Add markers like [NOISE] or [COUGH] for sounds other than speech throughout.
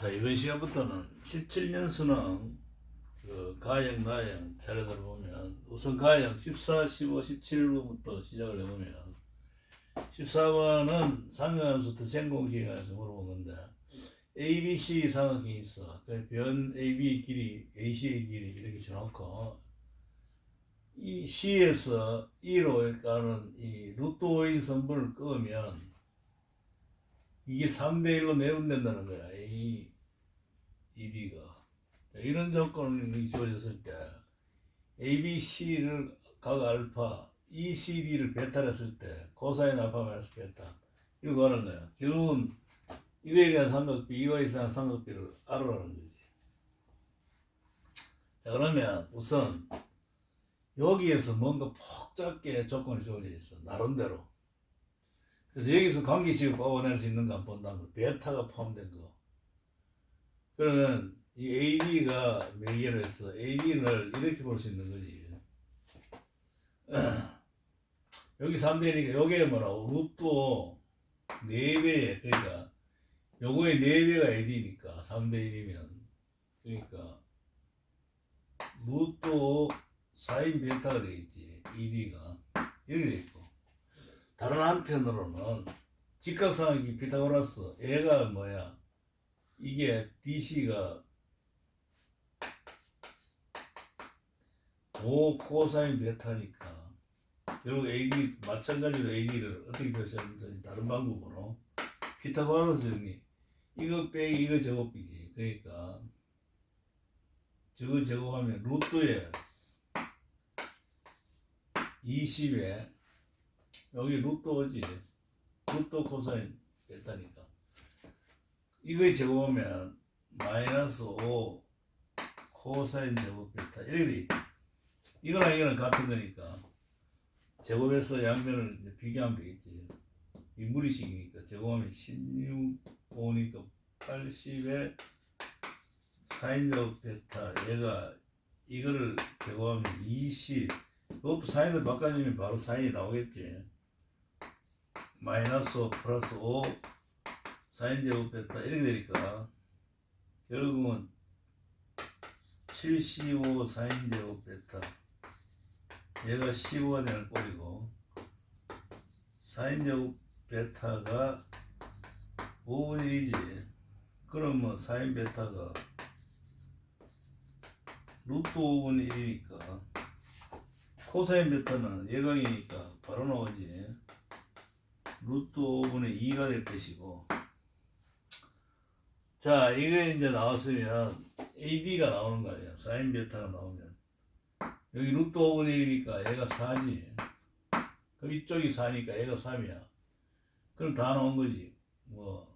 자, 이번 시간부터는 17년 수능 그 가형, 나형 차례대로 보면 우선 가형 14, 15, 17부터 시작을 해보면 14번은 상관함수 더생공식에 관해서 물어본 건데 A, B, C 삼각형이 있어. 그변 A, B 길이, A, C의 길이 이렇게 줘놓고 이 C에서 E로 가는 이 루트 5인 선분을 끄면 이게 3대 1로 내분된다는 거야. 이 1위가. 이런 조건이 주어졌을 때 A, B, C를 각 알파, E, C, D를 베타를 했을 때 코사인 알파 마이너스 베타 이거 하는 거야. 결국은 이거에 대한 삼각비, 이거에 대한 삼각비를 알아라는 거지. 자 그러면 우선 여기에서 뭔가 복잡게 조건이 주어져 있어. 나름대로. 그래서 여기서 관계식을 뽑아낼 수 있는 거안 본다면 베타가 포함된 거. 그러면 이 AD가 몇 개로 해서 AD를 이렇게 볼 수 있는 거지. [CLEARS THROAT] 여기 3대니까 여기에 뭐라고 루트 4배 그러니까 요거의 4배가 AD니까 3대 1이면. 그러니까 루트 사인 베타가 되겠지 ED가. 이렇게 돼 있고 다른 한편으로는 직각상학이 피타고라스 얘가 뭐야? 이게 DC가 5 코사인 베타니까. 결국 AD 마찬가지로 AD를 어떻게 표시하는지 다른 방법으로 피타고라스 정리. 이거 빼기 이거 제곱이지. 그러니까 저거 제곱하면 루트에 20에 여기 루트 오지. 루트 코사인 베타니까. 이거 제곱하면 마이너스 5 코사인 제곱 베타. 이렇게 돼 이거랑 이거랑 같은 거니까 제곱해서 양면을 이제 비교하면 되겠지. 이 무리식이니까. 제곱하면 16 5니까 80에 사인 제곱 베타. 얘가 이거를 제곱하면 20 이것도 사인을 바꿔주면 바로 사인이 나오겠지. 마이너스 5 플러스 5 사인 제곱 베타 이렇게 되니까 결국은 75 사인 제곱 베타 얘가 15가 되는 꼴이고 사인 제곱 베타가 5분의 1이지. 그럼 뭐 사인 베타가 루트 5분의 1이니까 코사인 베타는 예각이니까 바로 나오지. 루트 5분의 2가 될 것이고. 자, 이게 이제 나왔으면 AD가 나오는 거 아니야. 사인 베타가 나오면. 여기 루트 5분의 1이니까 얘가 4지. 그럼 이쪽이 4니까 얘가 3이야. 그럼 다 나온 거지. 뭐,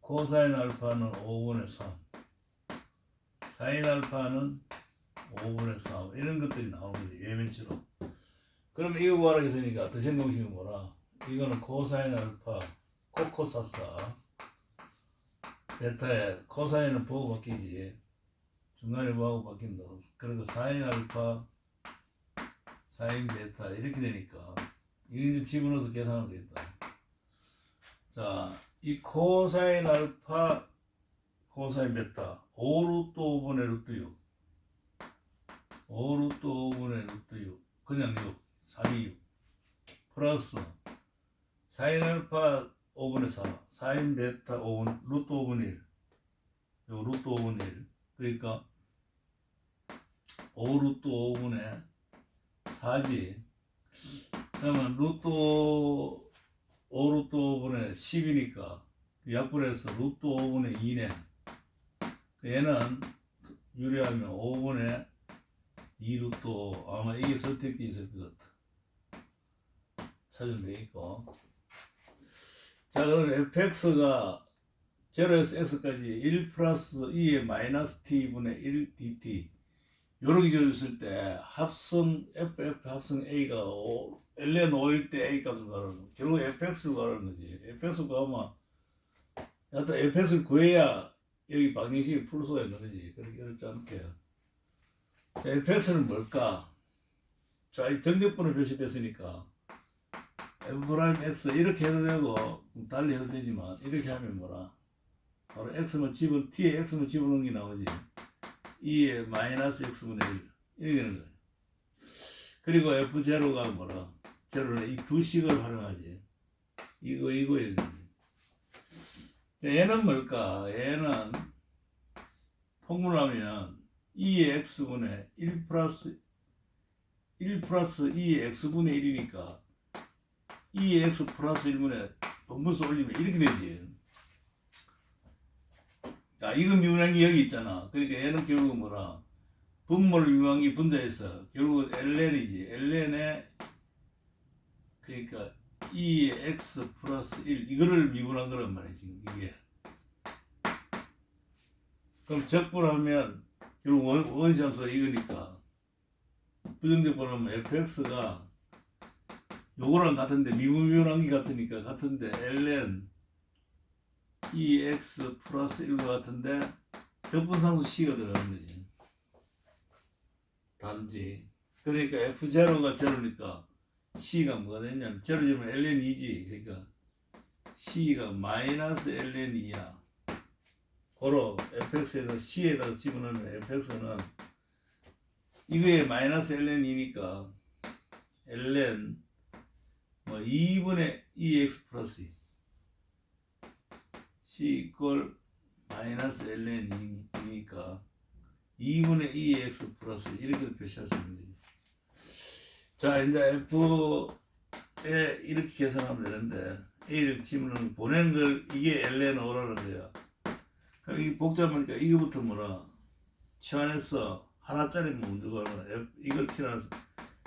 코사인 알파는 5분의 3. 사인 알파는 5분의 3 이런 것들이 나오는 거지 예면치로 그럼 이거 뭐하라 했으니까 더생 공식은 뭐라 이거는 코사인 알파 코코사사. 베타에 코사인은 보고 바뀌지. 중간에 뭐하고 바뀐다. 그리고 사인 알파 사인 베타 이렇게 되니까. 이거 이제 집어넣어서 계산하면 되겠다. 자 이 코사인 알파 코사인 베타. 5루트 5분의 루트 6 5루트 5분의 루트 6 그냥 6 3이 6 플러스 사인 알파 5분의 4 사인 베타 5분 루트 5분의 1 요 루트 5분의 1 그러니까 5 루트 5분의 4지. 그러면 루트 5루트 5분의 10이니까 약분해서 루트 5분의 2네. 얘는 유리하면 5분의 2 루트 아마 이게 선택돼 있을 것 같아. 찾으면 되겠고. 자, 그럼 fx가 0에서 x까지 1 플러스 2의 마이너스 t분의 1 dt. 요렇게 줘줬을 때 합성, ff 합성 a가 o, ln 5일 때 a 값을 구하는 거. 결국 fx를 구하는 거지. fx 구하면, 여하튼 fx를 구해야 여기 방정식을 풀 수가 있는 거지. 그렇게 어렵지 않게. fx는 뭘까? 자, 이 정적분으로 표시됐으니까 프라임 x 이렇게 해도 되고 달리 해도 되지만 이렇게 하면 뭐라? 바로 x만 집어 t에 x만 집어넣은 게 나오지. 2에 마이너스 x분의 1 이렇게 되는 거예요. 그리고 f0가 뭐라? 제로는 이 두 식을 활용하지. 이거 이거 이거 얘는 뭘까? 얘는 통분하면 2의 x분의 1 플러스 1 플러스 2의 x분의 1이니까 2의 x 플러스 1분의 분분수 올리면 이렇게 되지. 야, 이거 미분한 여기 있잖아. 그러니까 얘는 결국 뭐라? 분모를 미분한 게 분자에서 결국 ln이지. ln에 그러니까 2의 x 플러스 1 이거를 미분한 거란 말이야 지금 이게. 그럼 적분하면 결국 원, 원시함수가 이거니까 부정적분하면 fx가 요거랑 같은데 게 같으니까 같은데 ln 2x 플러스 1과 같은데 적분상수 c가 들어가는 거지. 단지. 그러니까 f0가 제로니까 c가 뭐가 되냐면 제로지면 ln 2지. 그러니까 c가 마이너스 ln 2야. 고로 fx에다 c에다 집어넣으면 fx는 이거에 마이너스 ln 뭐 2분의 2x 플러스 2 c 이퀄 마이너스 ln이니까 2분의 2x 플러스 이렇게 표시할 수 있는 거지. 자 이제 f에 이렇게 계산하면 되는데 a를 집어넣는 보내는 걸 이게 ln 오라는 거야 그럼 이 복잡하니까 이거부터 뭐라? 치환해서 하나짜리 문제가 이걸 티라서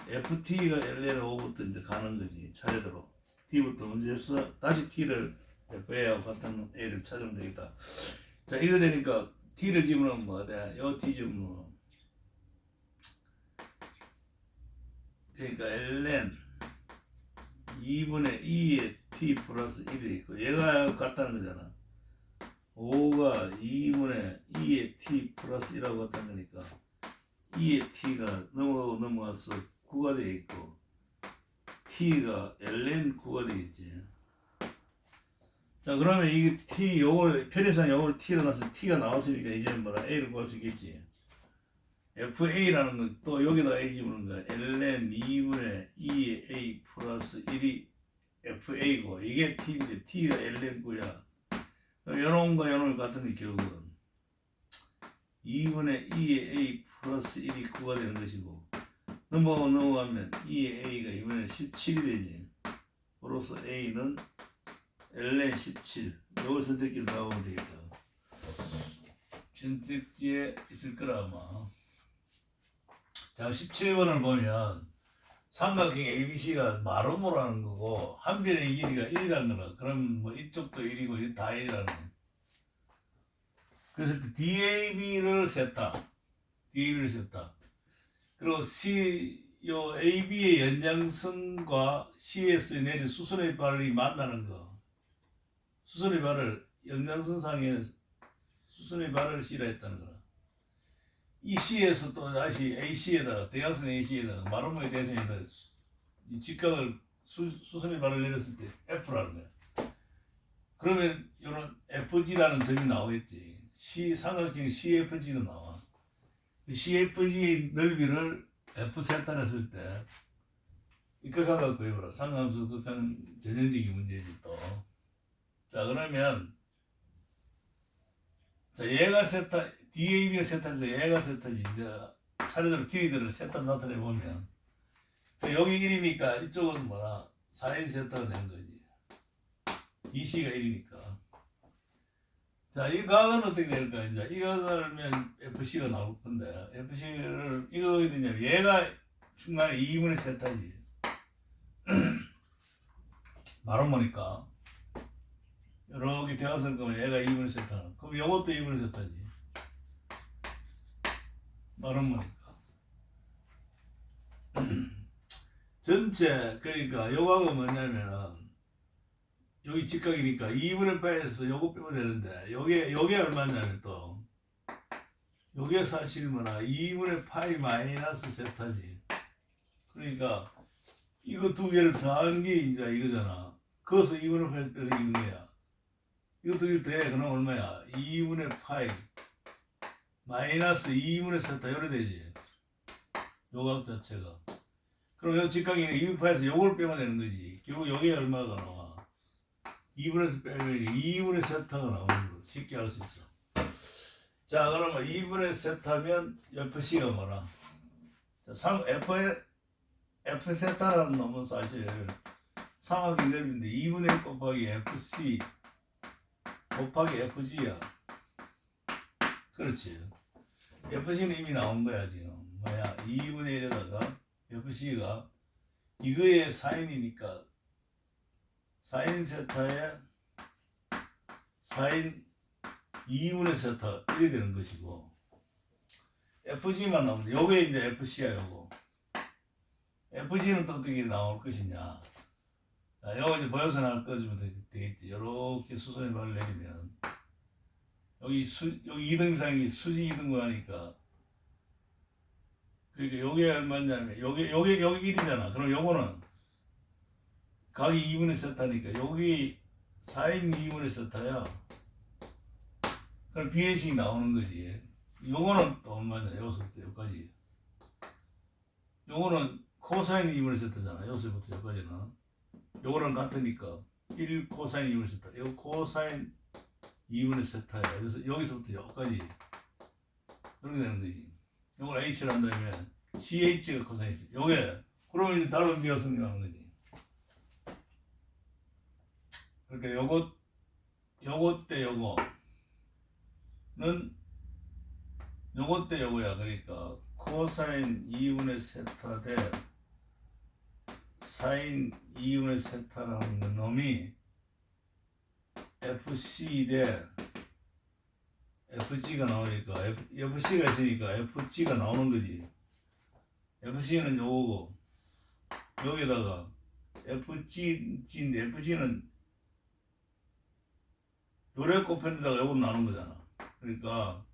FT가 LN 5부터 이제 가는 거지 차례대로. T부터 문제해서 다시 T를 FA하고 같은 A를 찾으면 되겠다. 자 이거 되니까 T를 집어넣으면 뭐가 돼? 요 T 집어넣으면 그러니까 LN 2분의 2의 T 플러스 1이 있고 얘가 같다는 거잖아. 5가 2분의 2의 T 플러스 1하고 같다는 거니까 2의 T가 넘어, 넘어가서 9가 되어 있고 T가 ln 9가 되겠지. 자 그러면 이 T 요걸 편의상 요걸 T로 놔서 T가 나왔으니까 이제 뭐라 A를 구할 수 있겠지. FA라는 건 또 여기다 A 집어넣는 거야. ln 2분의 2의 A 플러스 1이 FA고 이게 T인데 T가 ln 9야. 요런 거 요런 거 같은 게 결국은 2분의 2의 A 플러스 1이 9가 되는 것이고 넘어가고 넘어가면 2의 A가 이번에 17이 되지. 그로서 A는 ln 17. 이걸 선택기를 나오면 되겠다. 선택지에 있을 거라 아마. 자, 17번을 보면 삼각형 ABC가 마름모라는 거고 한 변의 길이가 1이라는 거라. 그럼 뭐 이쪽도 1이고 이다 1이라는 거. 그래서 DAB를 셌다. DAB를 셌다. 그리고 C 요 AB의 연장선과 C에서 내린 수선의 발이 만나는 거. 수선의 발을 연장선상에 수선의 발을 C라 했다는 거라. 이 C에서 또 다시 AC에다가 대각선 AC에다가 마름모의 대선에다 이 직각을 수, 수선의 발을 내렸을 때 F라는 거야. 그러면 이런 FG라는 점이 나오겠지. C 삼각형 CFG도 나와. CFG 넓이를 F 세탄 했을 때 이극한가 구해보라. 상함수 극한 전형적인 문제지 또. 자 그러면 자 얘가 세타 DAB가 세타에서 얘가 세타지 이제 차례대로 길이들을 세타 나타내 보면 자, 여기 1이니까 이쪽은 뭐라 4인 세타가 된 거지. EC가 1이니까. 자, 이 각은 어떻게 될까? 이제 이 각을 하면 FC가 나올 건데, FC를, 이거 어디냐 얘가 중간에 2분의 세타지. 말은 뭐니까. 이렇게 되었을 거면 얘가 2분의 세타. 그럼 요것도 2분의 세타지. 말은 뭐니까. 전체, 그러니까 요 각은 뭐냐면은, 여기 직각이니까 2분의 8에서 요거 빼면 되는데 요게 요게 얼마냐면 또 요게 사실 뭐나 2분의 8이 마이너스 세타지 그러니까 이거 두 개를 더한 게 이제 이거잖아 그것서 2분의 8 빼서 이거야 이거 돼. 그럼 얼마야? 2분의 파이 마이너스 2분의 세타 이래 되지. 요각 자체가. 그럼 요 직각이네 2분의 파이에서 요걸 빼면 되는 거지. 결국 여기에 얼마가 나와? 2분에서 빼면 2분의 세타가 나오는 거로 쉽게 알수 있어. 자, 그러면 2분의 세타면 FC가 뭐라? 자, 상, F의, F 세타라는 놈은 사실 상하경렬인데 2분의 1 곱하기 FC 곱하기 FG야. 그렇지. FC는 이미 나온 거야, 지금. 뭐야, 2분의 1에다가 FC가 이거의 사인이니까 사인 세타에 사인 2분의 세타 1이 되는 것이고 FG만 나오면 요게 이제 FC야 요거. FG는 또 어떻게 나올 것이냐. 자, 요거 이제 꺼주면 되- 되겠지. 요렇게 수선의 발을 내리면 여기 수 여기 이등상이 수직 이등분 하니까 그러니까 요게 얼마냐면 요게 요게 여기 1이잖아. 그럼 요거는 각이 2분의 세타니까 여기 사인 2분의 세타야 그럼 비례식 나오는 거지. 요거는 또 얼마냐? 여기서부터 여기까지. 요거는 코사인 2분의 세타잖아. 여기서부터 여기까지는. 요거는 같으니까 1 코사인 2분의 세타. 요 코사인 2분의 세타야. 그래서 여기서부터 여기까지. 그렇게 되는 거지. 요걸 H를 한다면 CH가 코사인. 요게 그러면 이제 다른 비가 성립하는 거지. 그러니까 요것 요것 때 요거 는 요것 때 요거야. 그러니까 코사인 2분의 세타 대 사인 2분의 세타라는 놈이 FC 대 FG가 나오니까 F, FC가 있으니까 FG가 나오는 거지. FC는 요거고 여기다가 FG, FG는 요래 곱했는데다가 요거 나오는 거잖아. 그러니까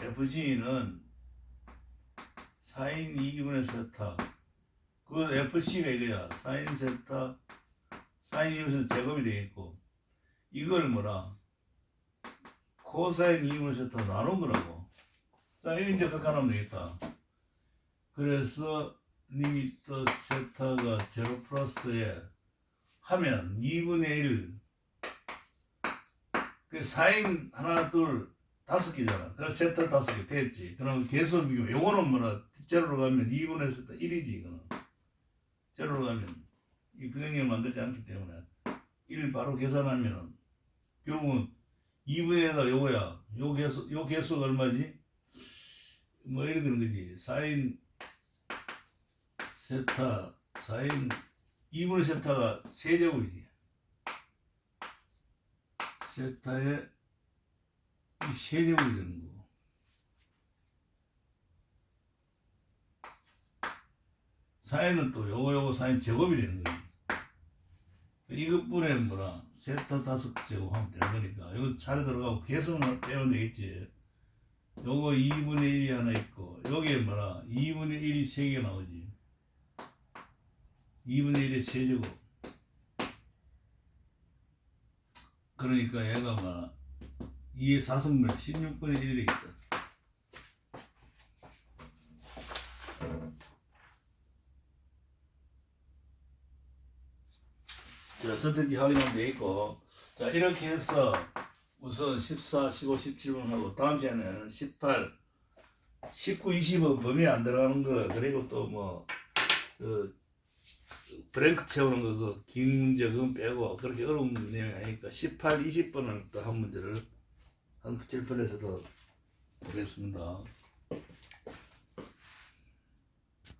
FG는 사인 2분의 세타 그 FC가 이거야. 사인 세타 사인 2분의 제곱이 되겠고. 이걸 뭐라? 코사인 2분의 세타 나눈 거라고. 자 이거 이제 그렇게 하면 되겠다. 그래서 리미터 세타가 제로 플러스에 하면 2분의 1그 사인 하나 둘 다섯 개잖아. 그래서 세타 다섯 개 됐지. 그럼 개수 비교. 요거는 뭐라 제로로 가면 2분의 세타 1이지 이거는. 제로로 가면 이 부정식을 만들지 않기 때문에 1 바로 계산하면 결국은 2분의 1가 요거야. 요 개수 요 개수가 얼마지? 뭐 이렇게 되는 거지. 사인 세타 사인 2분의 세타가 세제곱이지. 세타의 이 세제곱이 되는 거고. 사인은 또 요거 요거 사인 제곱이 되는 거지. 이것뿐에 뭐라 세타 다섯 제곱 하면 되는 거니까 이거 차례 들어가고 계속은 빼면 되겠지. 요거 2분의 1이 하나 있고 여기에 뭐라 2분의 1이 세개 나오지. 2분의 1의 세제곱. 그러니까 얘가 막 2의 4승분 16분의 1이 되겠다. 자, 선택지 확인하면 돼 있고. 자, 이렇게 해서 우선 14, 15, 17번 하고 다음 시간에는 18, 19, 20은 범위 안 들어가는 거 그리고 또뭐 그 브랭크 채우는 거, 그, 긴 문제, 그건 빼고, 그렇게 어려운 내용이 아니니까, 18, 20번은 또 한 문제를 한 7번에서 더 보겠습니다.